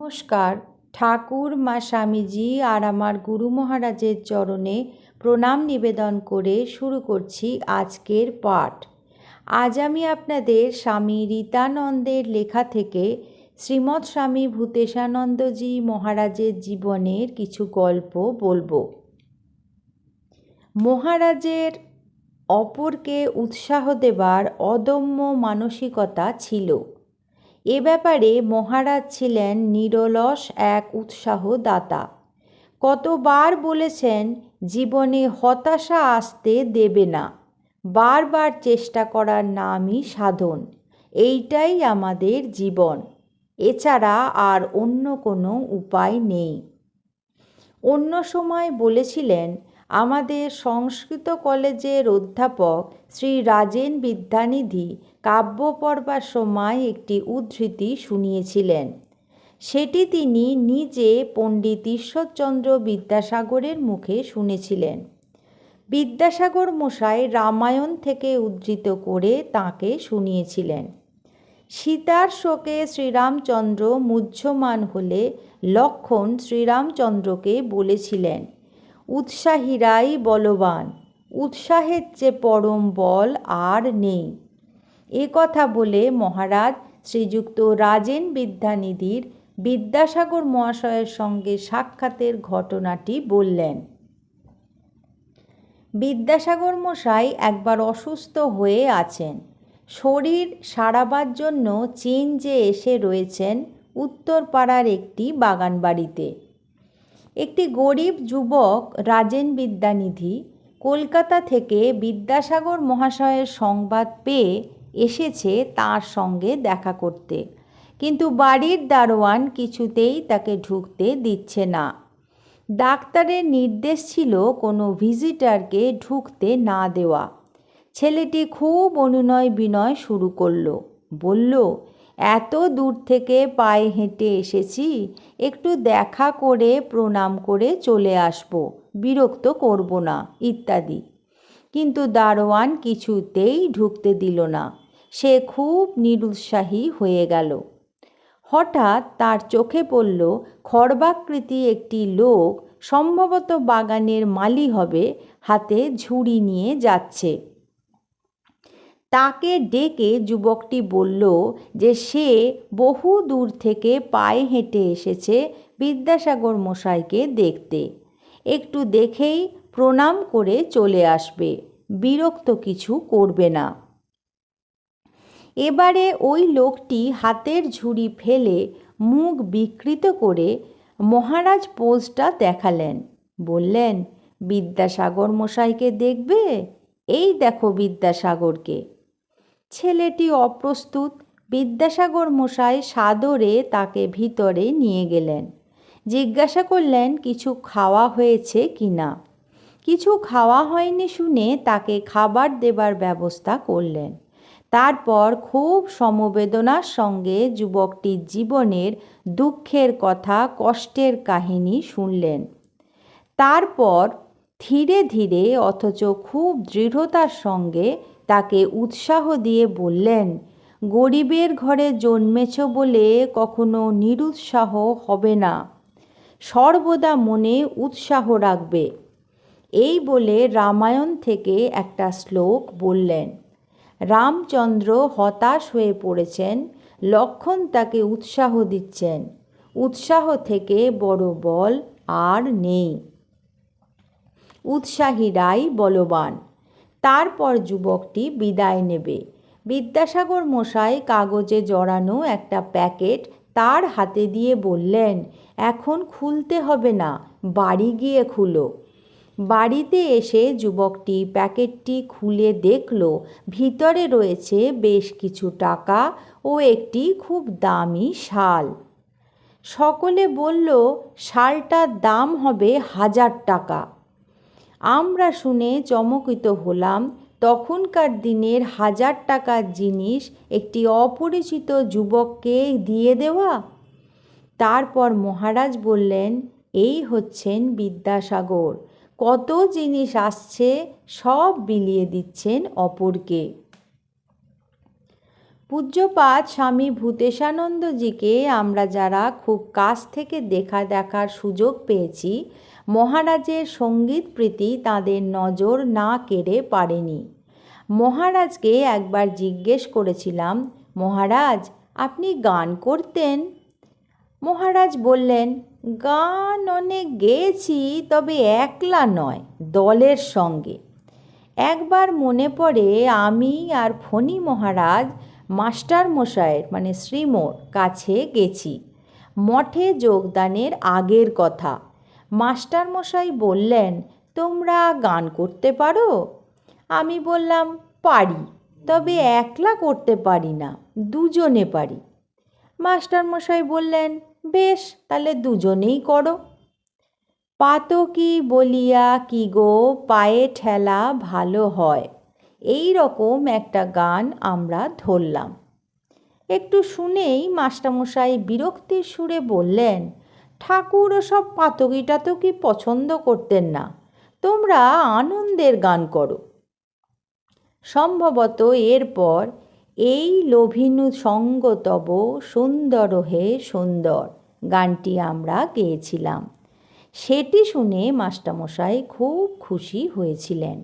নমস্কার। ঠাকুর মা স্বামীজি আর আমার গুরু মহারাজের চরণে প্রণাম নিবেদন করে শুরু করছি আজকের পাঠ। আজ আমি আপনাদের স্বামী রীতানন্দের লেখা থেকে শ্রীমৎ স্বামী ভূতেশানন্দজি মহারাজের জীবনের কিছু গল্প বলব। মহারাজের অপরকে উৎসাহ দেবার অদম্য মানসিকতা ছিল। এ ব্যাপারে মহারাজ ছিলেন নিরলস এক উৎসাহদাতা। কতবার বলেছেন, জীবনে হতাশা আসতে দেবে না। বারবার চেষ্টা করার নামই সাধন। এইটাই আমাদের জীবন। এছাড়া আর অন্য কোনো উপায় নেই। অন্য সময় বলেছিলেন আমাদের সংস্কৃত কলেজের অধ্যাপক শ্রী রাজেন বিদ্যানিধি কাব্য পড়বার সময় একটি উদ্ধৃতি শুনিয়েছিলেন। সেটি তিনি নিজে পণ্ডিত ঈশ্বরচন্দ্র বিদ্যাসাগরের মুখে শুনেছিলেন। বিদ্যাসাগর মশাই রামায়ণ থেকে উদ্ধৃত করে তাকে শুনিয়েছিলেন। সীতার শোকে শ্রীরামচন্দ্র মুহ্যমান হলে লক্ষণ শ্রীরামচন্দ্রকে বলেছিলেন উৎসাহীরাই বলবান, উৎসাহের চেয়ে পরম বল আর নেই। এ কথা বলে মহারাজ শ্রীযুক্ত রাজেন বিদ্যানিধির বিদ্যাসাগর মহাশয়ের সঙ্গে সাক্ষাতের ঘটনাটি বললেন। বিদ্যাসাগর মশাই একবার অসুস্থ হয়ে আছেন। শরীর সারাবার জন্য চীন যে এসে রয়েছেন, উত্তরপাড়ার একটি বাগান বাড়িতে একটি গরিব যুবক রাজেন বিদ্যানিধি কলকাতা থেকে বিদ্যাসাগর মহাশয়ের সংবাদ পেয়ে এসেছে তার সঙ্গে দেখা করতে। কিন্তু বাড়ির দারোয়ান কিছুতেই তাকে ঢুকতে দিচ্ছে না। ডাক্তারের নির্দেশ ছিল কোনো ভিজিটারকে ঢুকতে না দেওয়া। ছেলেটি খুব অনুনয় বিনয় শুরু করল। বলল এত দূর থেকে পায়ে হেঁটে এসেছি, একটু দেখা করে, প্রণাম করে চলে আসব, বিরক্ত করব না, ইত্যাদি। কিন্তু দারোয়ান কিছুতেই ঢুকতে দিল না, সে খুব নিরুৎসাহী হয়ে গেল। হঠাৎ তার চোখে পড়ল খড়বাকৃতি একটি লোক, সম্ভবত বাগানের মালি হবে, হাতে ঝুড়ি নিয়ে যাচ্ছে। তাকে ডেকে যুবকটি বলল যে সে বহু দূর থেকে পায়ে হেঁটে এসেছে বিদ্যাসাগর মশাইকে দেখতে। একটু দেখেই প্রণাম করে চলে আসবে, বিরক্ত কিছু করবে না। এবারে ওই লোকটি হাতের ঝুড়ি ফেলে মুখ বিকৃত করে মহারাজ পোজটা দেখালেন। বললেন, বিদ্যাসাগর মশাইকে দেখবে? এই দেখো বিদ্যাসাগরকে। ছেলেটি অপ্রস্তুত বিদ্যাসাগর মশাই সাদরে তাকে ভিতরে নিয়ে গেলেন। জিজ্ঞাসা করলেন, কিছু খাওয়া হয়েছে কি না? কিছু খাওয়া হয়নি শুনে তাকে খাবার দেবার ব্যবস্থা করলেন। তারপর খুব সমবেদনার সঙ্গে যুবকটির জীবনের দুঃখের কথা, কষ্টের কাহিনী শুনলেন। তারপর ধীরে ধীরে, অথচ খুব দৃঢ়তার সঙ্গে তাকে উৎসাহ দিয়ে বললেন, গরিবের ঘরে জন্মেছ বলে কখনো নিরুৎসাহ হবে না। সর্বদা মনে উৎসাহ রাখবে। এই বলে রামায়ণ থেকে একটা শ্লোক বললেন। রামচন্দ্র হতাশ হয়ে পড়েছেন, লক্ষণ তাকে উৎসাহ দিচ্ছেন। উৎসাহ থেকে বড় বল আর নেই। উৎসাহীরাই বলবান। তারপর যুবকটি বিদায় নেবে। বিদ্যাসাগর মশাই কাগজে জড়ানো একটা প্যাকেট তার হাতে দিয়ে বললেন, এখন খুলতে হবে না, বাড়ি গিয়ে খুলো। বাড়িতে এসে যুবকটি প্যাকেটটি খুলে দেখল, ভিতরে রয়েছে বেশ কিছু টাকা ও একটি খুব দামি শাল। সকলে বলল, শালটার দাম হবে হাজার টাকা। আমরা শুনে চমকিত হলাম। তখনকার দিনের হাজার টাকার জিনিস একটি অপরিচিত যুবককে দিয়ে দেওয়া? তারপর মহারাজ বললেন, এই হচ্ছেন বিদ্যাসাগর। কত জিনিস আসছে সব বিলিয়ে দিচ্ছেন অপরকে। পূজ্যপাত স্বামী ভূতেশানন্দজিকে আমরা যারা খুব কাছ থেকে দেখা দেখার সুযোগ পেয়েছি, মহারাজের সংগীত প্রীতি তাদের নজর না কেড়ে পারেনি। মহারাজকে একবার জিজ্ঞেস করেছিলাম, মহারাজ, আপনি গান করতেন? মহারাজ বললেন, গান অনেক গেয়েছি, তবে একলা নয়, দলের সঙ্গে। একবার মনে পড়ে আমি আর ফণি মহারাজ মাস্টার মশাইয়ের মানে শ্রীমোর কাছে গেছি। মঠে যোগদানের আগের কথা। মাস্টার মশাই বললেন, তোমরা গান করতে পারো? আমি বললাম, পারি, তবে একলা করতে পারি না, দুজনে পারি। মাস্টার মশাই বললেন, বেশ, তাহলে দুজনেই করো। পাতকি বলিয়া, কি গো, পায়ে ঠেলা ভালো হয়। এই রকম একটা গান আমরা ধরলাম। একটু শুনেই মাস্টারমশাই বিরক্তির সুরে বললেন, ঠাকুর সব পাতকিটা তো কি পছন্দ করতেন না। তোমরা আনন্দের গান করো। সম্ভবত এরপর এই লোভিনু সঙ্গতব সুন্দর হে সুন্দর গানটি আমরা গেয়েছিলাম। সেটি শুনে মাস্টারমশাই খুব খুশি হয়েছিলেন।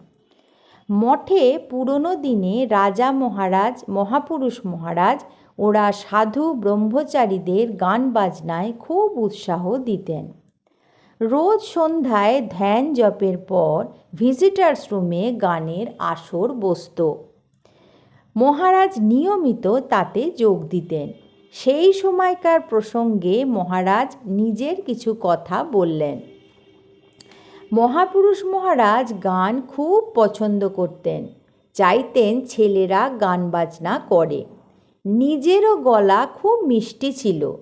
মঠে পুরনো দিনে রাজা মহারাজ, মহাপুরুষ মহারাজ, ওরা সাধু ব্রহ্মচারীদের গান বাজনায় খুব উৎসাহ দিতেন। রোজ সন্ধ্যায় ধ্যান জপের পর ভিজিটার্স রুমে গানের আসর বসত। মহারাজ নিয়মিত তাতে যোগ দিতেন। সেই সময়কার প্রসঙ্গে মহারাজ নিজের কিছু কথা বললেন। মহাপুরুষ মহারাজ গান খুব পছন্দ করতেন, চাইতেন ছেলেরা গান বাজনা করে। নিজেরও গলা খুব মিষ্টি ছিল,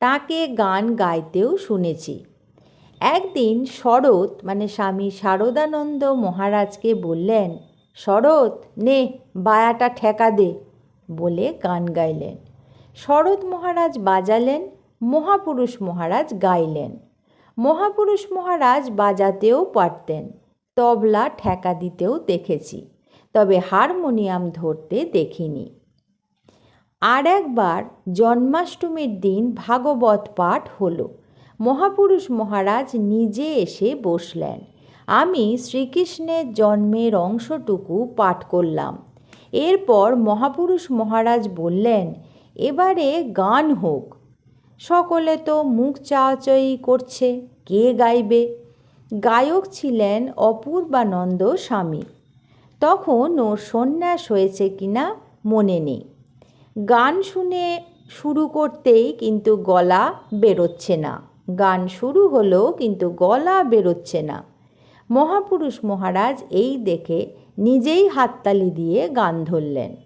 তাকে গান গাইতেও শুনেছি। একদিন শরৎ মানে স্বামী শারদানন্দ মহারাজকে বললেন, শরৎ, নে বায়াটা ঠেকা দে বলে গান গাইলেন। শরৎ মহারাজ বাজালেন, মহাপুরুষ মহারাজ গাইলেন। মহাপুরুষ মহারাজ বাজাতেও পারতেন। তবলা ঠেকা দিতেও দেখেছি, তবে হারমোনিয়াম ধরতে দেখিনি। আর একবার জন্মাষ্টমীর দিন ভাগবত পাঠ হলো। মহাপুরুষ মহারাজ নিজে এসে বসলেন। আমি শ্রীকৃষ্ণের জন্মের অংশটুকু পাঠ করলাম। এরপর মহাপুরুষ মহারাজ বললেন, এবারে গান হোক। সকলে তো মুখ চাওয়াচাই করছে, কে গাইবে? গায়ক ছিলেন অপূর্বানন্দ স্বামী। তখন ওর সন্ন্যাস হয়েছে কিনা মনে নেই। গান শুনে শুরু করতেই কিন্তু গলা বেরোচ্ছে না। গান শুরু হলো কিন্তু গলা বেরোচ্ছে না। মহাপুরুষ মহারাজ এই দেখে নিজেই হাততালি দিয়ে গান ধরলেন।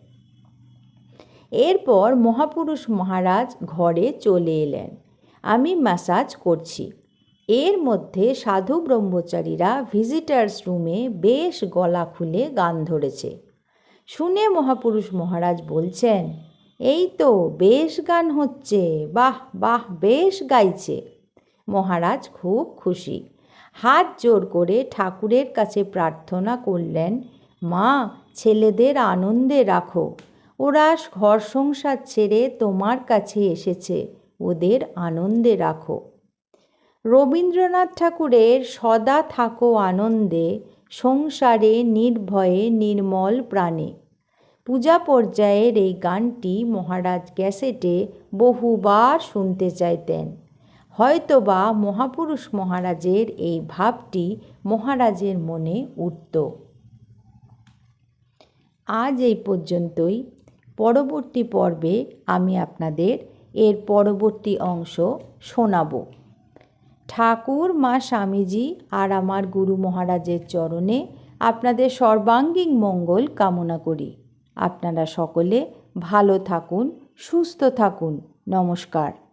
এরপর মহাপুরুষ মহারাজ ঘরে চলে এলেন। আমি ম্যাসাজ করছি। এর মধ্যে সাধু ব্রহ্মচারীরা ভিজিটার্স রুমে বেশ গলা খুলে গান ধরেছে। শুনে মহাপুরুষ মহারাজ বলছেন, এই তো বেশ গান হচ্ছে। বাহ বাহ, বেশ গাইছে। মহারাজ খুব খুশি। হাত জোর করে ঠাকুরের কাছে প্রার্থনা করলেন, মা, ছেলেদের আনন্দে রাখো। ওরা ঘর সংসার ছেড়ে তোমার কাছে এসেছে, ওদের আনন্দে রাখো। রবীন্দ্রনাথ ঠাকুরের সদা থাকো আনন্দে, সংসারে নির্ভয়ে নির্মল প্রাণে। পূজা পর্যায়ের এই গানটি মহারাজ ক্যাসেটে বহুবার শুনতে চাইতেন। হয়তোবা মহাপুরুষ মহারাজের এই ভাবটি মহারাজের মনে উঠত। আজ এই পর্যন্তই। পরবর্তী পর্বে আমি আপনাদের এর পরবর্তী অংশ শোনাব। ঠাকুর, মা স্বামীজি আর আমার গুরু মহারাজের চরণে আপনাদের সর্বাঙ্গীন মঙ্গল কামনা করি। আপনারা সকলে ভালো থাকুন, সুস্থ থাকুন। নমস্কার।